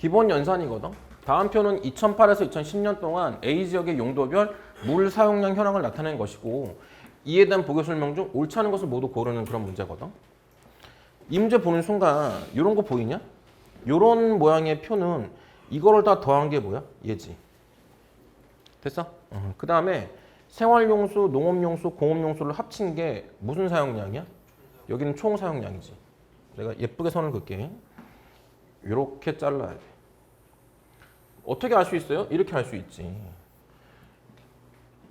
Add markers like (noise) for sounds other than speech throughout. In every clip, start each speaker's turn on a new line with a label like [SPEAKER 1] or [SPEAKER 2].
[SPEAKER 1] 기본 연산이거든. 다음 표는 2008에서 2010년 동안 A 지역의 용도별 물 사용량 현황을 나타낸 것이고 이에 대한 보기 설명 중 옳지 않은 것을 모두 고르는 그런 문제거든. 이 문제 보는 순간 이런 거 보이냐? 이런 모양의 표는 이거를 다 더한 게 뭐야? 얘지. 됐어? 그 다음에 생활용수, 농업용수, 공업용수를 합친 게 무슨 사용량이야? 여기는 총 사용량이지. 내가 예쁘게 선을 긋게. 이렇게 잘라야 돼. 어떻게 알 수 있어요? 이렇게 알 수 있지.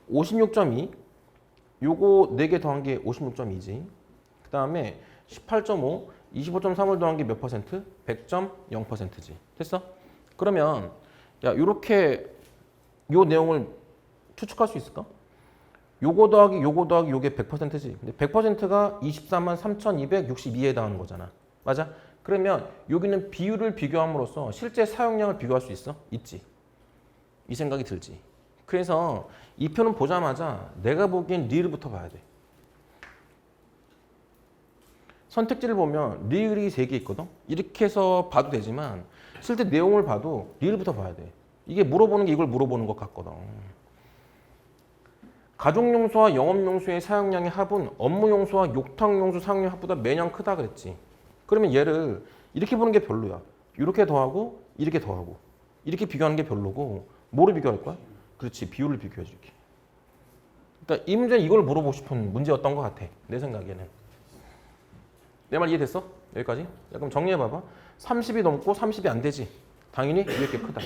[SPEAKER 1] 56.2 요거 4개 더한 게 56.2지. 그 다음에 18.5 25.3을 더한 게 몇 퍼센트? 100.0%지. 됐어? 그러면 야 요렇게 요 내용을 추측할 수 있을까? 요거 더하기 요거 더하기 요게 100%지. 근데 100%가 24만 3,262에 해당하는 거잖아. 맞아? 그러면 여기는 비율을 비교함으로써 실제 사용량을 비교할 수 있어? 있지. 이 생각이 들지. 그래서 이 표는 보자마자 내가 보기엔 리을부터 봐야 돼. 선택지를 보면 리을이 세개 있거든. 이렇게 해서 봐도 되지만 실제 내용을 봐도 리을부터 봐야 돼. 이게 물어보는 게 이걸 물어보는 것 같거든. 가족용수와 영업용수의 사용량의 합은 업무용수와 욕탕용수 사용량 합보다 매년 크다 그랬지. 그러면 얘를 이렇게 보는 게 별로야. 이렇게 더하고 이렇게 더하고 이렇게 비교하는 게 별로고 뭐를 비교할 거야? 그렇지 비율을 비교해 줄게. 그러니까 이 문제는 이걸 물어보고 싶은 문제였던 것 같아. 내 생각에는. 내 말 이해됐어? 여기까지? 야, 그럼 정리해봐봐. 30이 넘고 30이 안 되지. 당연히 위에 게 크다.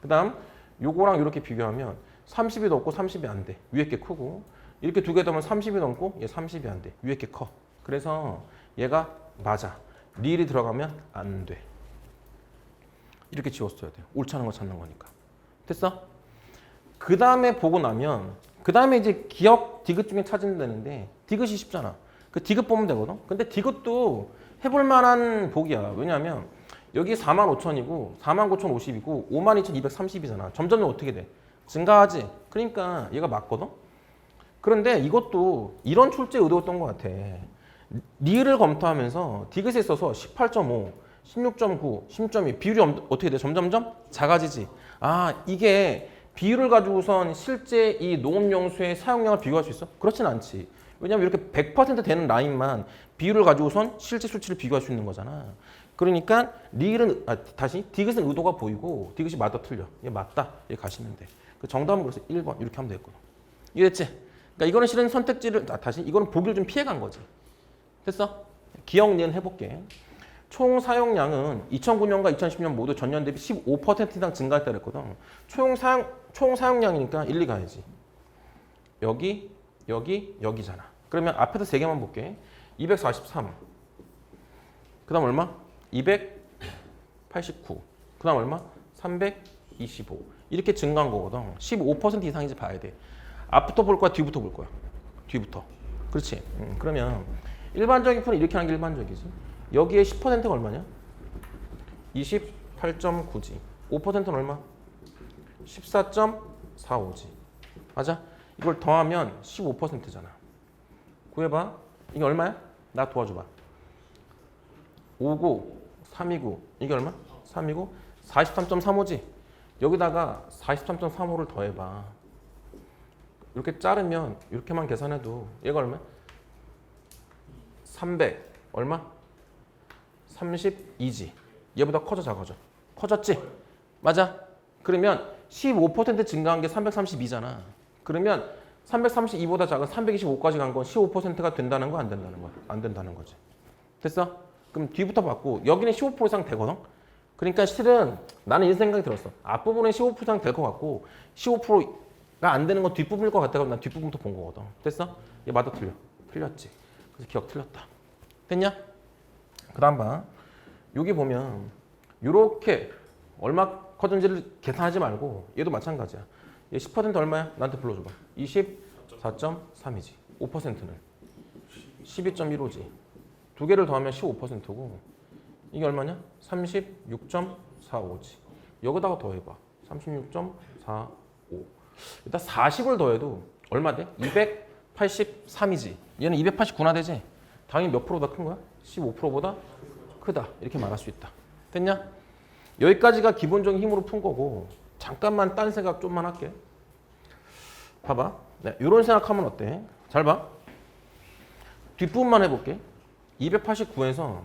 [SPEAKER 1] 그 다음 요거랑 이렇게 비교하면 30이 넘고 30이 안 돼. 위에 게 크고 이렇게 두 개 더면 30이 넘고 얘 30이 안 돼. 위에 게 커. 그래서 얘가 맞아. 리을이 들어가면 안 돼. 이렇게 지웠어야 돼. 옳지 않은 거 찾는 거니까. 됐어? 그 다음에 보고 나면 그 다음에 이제 기억 디귿 중에 찾으면 되는데 디귿이 쉽잖아. 그 디귿 보면 되거든. 근데 디귿도 해볼 만한 복이야. 왜냐하면 여기 4만 5천이고 4만 9천 50이고 5만 2,230이잖아. 점점 어떻게 돼? 증가하지. 그러니까 얘가 맞거든. 그런데 이것도 이런 출제 의도였던 것 같아. 리을을 검토하면서 디귿에 있어서 18.5, 16.9, 16.2 비율이 엄- 어떻게 돼? 점점점 작아지지. 아 이게 비율을 가지고선 실제 이 농업용수의 사용량을 비교할 수 있어? 그렇진 않지. 왜냐면 이렇게 100% 되는 라인만 비율을 가지고선 실제 수치를 비교할 수 있는 거잖아. 그러니까 리을은 아, 다시 디귿은 의도가 보이고 디귿이 맞다 틀려. 얘 맞다. 얘 가시면 돼. 그 정답은 그래서 1번 이렇게 하면 되겠거든. 이해됐지? 그러니까 이거는 실은 선택지를 아, 다시 이거는 보기를 좀 피해 간 거지. 됐어? 기억 니은 해볼게. 총 사용량은 2009년과 2010년 모두 전년 대비 15% 이상 증가했다 그랬거든. 총 사용 총 사용량이니까 1, 2 가야지. 여기 여기 여기잖아. 그러면 앞에서 세 개만 볼게. 243. 그다음 얼마? 289. 그다음 얼마? 325. 이렇게 증가한 거거든. 15% 이상인지 봐야 돼. 앞부터 볼 거야, 뒤부터 볼 거야. 뒤부터. 그렇지. 음, 그러면 일반적인 표는 이렇게 하는 게 일반적이지. 여기에 10%가 얼마냐? 28.9지. 5%는 얼마? 14.45지. 맞아? 이걸 더하면 15%잖아. 구해봐. 이게 얼마야? 나 도와줘봐. 59, 329. 이게 얼마? 329. 43.35지. 여기다가 43.35를 더해봐. 이렇게 자르면 이렇게만 계산해도 얘가 얼마? 300 얼마? 32지. 얘보다 커져 작아져? 커졌지? 맞아? 그러면 15% 증가한 게 332잖아. 그러면 332보다 작은 325까지 간 건 15%가 된다는 거 안 된다는 거야? 안 된다는 거지. 됐어? 그럼 뒤부터 받고 여기는 15% 이상 되거든? 그러니까 실은 나는 이런 생각이 들었어. 앞부분은 15% 이상 될 것 같고 15%가 안 되는 건 뒷부분일 것 같다고 난 뒷부분부터 본 거거든. 됐어? 얘 맞아 틀려. 틀렸지. 그래서 기억 틀렸다. 됐냐? 그 다음 봐. 여기 보면 이렇게 얼마 커진지를 계산하지 말고 얘도 마찬가지야. 얘 10% 얼마야? 나한테 불러줘봐. 24.3이지. 5%는 12.15지. 두 개를 더하면 15%고 이게 얼마냐? 36.45지. 여기다가 더해봐. 36.45. 일단 40을 더해도 얼마 돼? 283이지. 얘는 289나 되지? 당연히 몇 프로보다 큰 거야? 15%보다 크다. 이렇게 말할 수 있다. 됐냐? 여기까지가 기본적인 힘으로 푼 거고 잠깐만 딴 생각 좀만 할게. 봐봐. 네, 이런 생각하면 어때? 잘 봐. 뒷부분만 해볼게. 289에서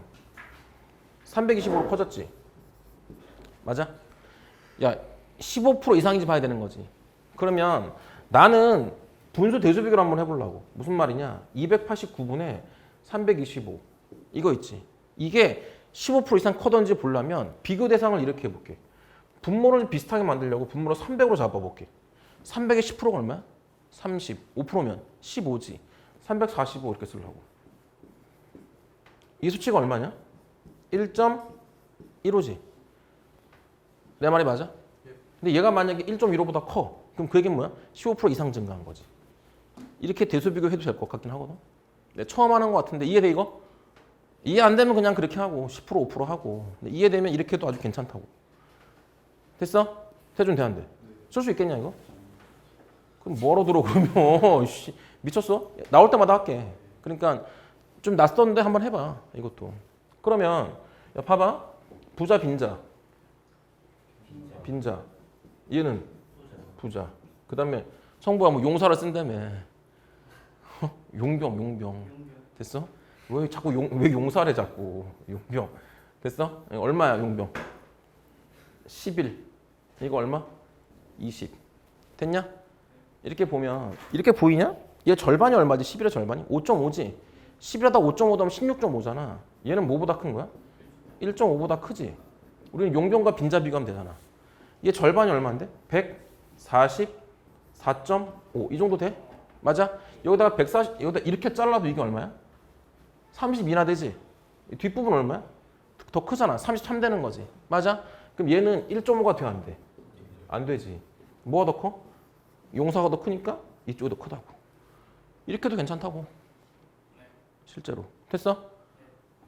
[SPEAKER 1] 325로 커졌지. 맞아? 야, 15% 이상인지 봐야 되는 거지. 그러면 나는 분수 대수 비교를 한번 해보려고. 무슨 말이냐? 289분의 325. 이거 있지. 이게 15% 이상 커던지 보려면 비교 대상을 이렇게 해볼게. 분모를 비슷하게 만들려고 분모를 300으로 잡아볼게. 300의 10%가 얼마야? 30. 5%면 15지. 345 이렇게 쓰려고. 이 수치가 얼마냐? 1.15지. 내 말이 맞아? 근데 얘가 만약에 1.15보다 커. 그럼 그 얘기는 뭐야? 15% 이상 증가한 거지. 이렇게 대수 비교해도 될 것 같긴 하거든. 내 처음 하는 것 같은데 이해돼 이거? 이해 안 되면 그냥 그렇게 하고 10% 5% 하고 이해되면 이렇게 해도 아주 괜찮다고. 됐어? 태준 대한대. 쓸 수 있겠냐 이거? 그럼 뭐로 들어 그러면 (laughs) 씨, 미쳤어? 나올 때마다 할게. 그러니까 좀 낯선데 한번 해봐 이것도. 그러면 야 봐봐 부자 빈자 빈자 얘는 부자. 그 다음에 성부가 뭐 용사를 쓴다며. 용병 용병 됐어? 왜 자꾸 용, 왜 용사래 자꾸 용병 됐어? 얼마야 용병? 11 이거 얼마? 20 됐냐? 이렇게 보면 이렇게 보이냐? 얘 절반이 얼마지? 11의 절반이? 5.5지 11에다 5.5 더하면 16.5잖아 얘는 뭐보다 큰 거야? 1.5보다 크지 우리는 용병과 빈자 비교하면 되잖아 얘 절반이 얼마인데? 144.5 이 정도 돼? 맞아? 여기다가 140 여기다 이렇게 잘라도 이게 얼마야? 32나 되지? 이 뒷부분 얼마야? 더 크잖아. 33 되는 거지. 맞아? 그럼 얘는 1.5가 돼야 안 돼? 안 되지. 뭐가 더 커? 용사가 더 크니까 이쪽이 더 크다고. 이렇게도 괜찮다고. 실제로. 됐어?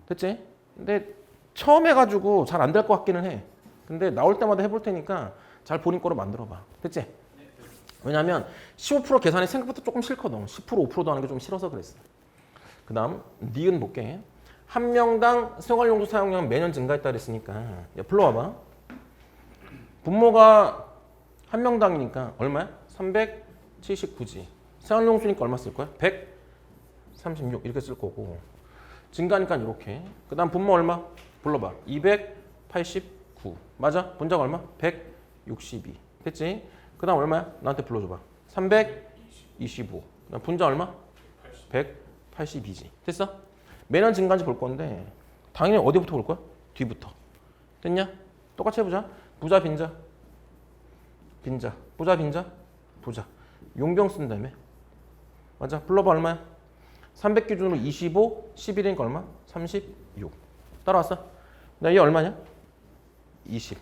[SPEAKER 1] 됐지? 근데 처음 해가지고 잘 안 될 것 같기는 해. 근데 나올 때마다 해볼 테니까 잘 본인 거로 만들어봐. 됐지? 왜냐면 15% 계산이 생각보다 조금 싫거든. 10% 5%도 하는 게 좀 싫어서 그랬어. 그 다음 니은 볼게. 한 명당 생활용수 사용량 매년 증가했다 그랬으니까 야, 불러와봐. 분모가 한 명당이니까 얼마야? 379지. 생활용수니까 얼마 쓸 거야? 136 이렇게 쓸 거고 증가니까 이렇게. 그 다음 분모 얼마? 불러봐. 289 맞아? 분자가 얼마? 162 됐지? 그 다음 얼마야? 나한테 불러줘봐. 325. 그다음 분자 얼마? 182지. 됐어? 매년 증가인지 볼 건데 당연히 어디부터 볼 거야? 뒤부터. 됐냐? 똑같이 해보자. 부자 빈자. 빈자. 부자 빈자. 부자. 용병 쓴다며. 맞아. 불러봐 얼마야? 300 기준으로 25, 11이니까 얼마? 36. 따라왔어? 나얘 얼마냐? 20.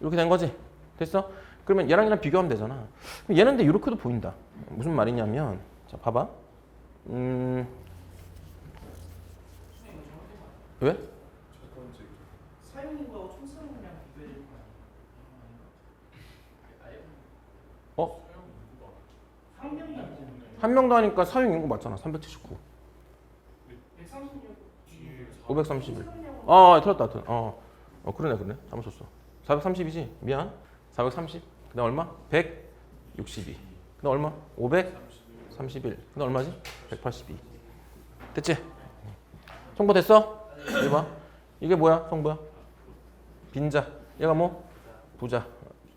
[SPEAKER 1] 이렇게 된 거지? 됐어? 그러면 얘랑 얘랑 비교하면 되잖아. 얘는 근데 이렇게도 보인다. 무슨 말이냐면, 자, 봐봐. 음, 왜? 어? 한 명도 하니까 사용 인구 맞잖아. 379.
[SPEAKER 2] 136
[SPEAKER 1] 531. 어, 틀렸다, 틀렸다. 어, 어, 그러네, 그러네. 잘못 썼어. 430이지? 미안. 430. 그 다음 얼마? 162. 그 다음 얼마? 531. 그 다음 얼마지? 182. 됐지? 성부 됐어? 이거 봐. 이게 뭐야, 성부야? 빈자. 얘가 뭐? 부자.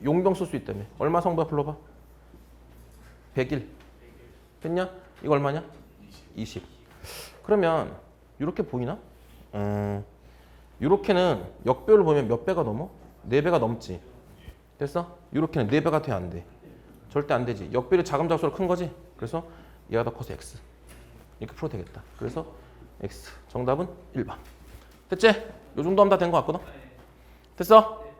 [SPEAKER 1] 용병 쓸 수 있다며. 얼마 성부야 불러봐. 101. 됐냐? 이거 얼마냐? 20. 그러면 이렇게 보이나? 음, 이렇게는 역별을 보면 몇 배가 넘어? 4배가 넘지. 됐어? 이렇게는 4배가 돼, 안 돼? 절대 안 되지. 역별이 자금 작수로 큰 거지? 그래서 얘가 더 커서 x. 이렇게 풀어도 되겠다. 그래서 x. 정답은 1번. 됐지? 요 정도 하면 다된것 같거든? 됐어?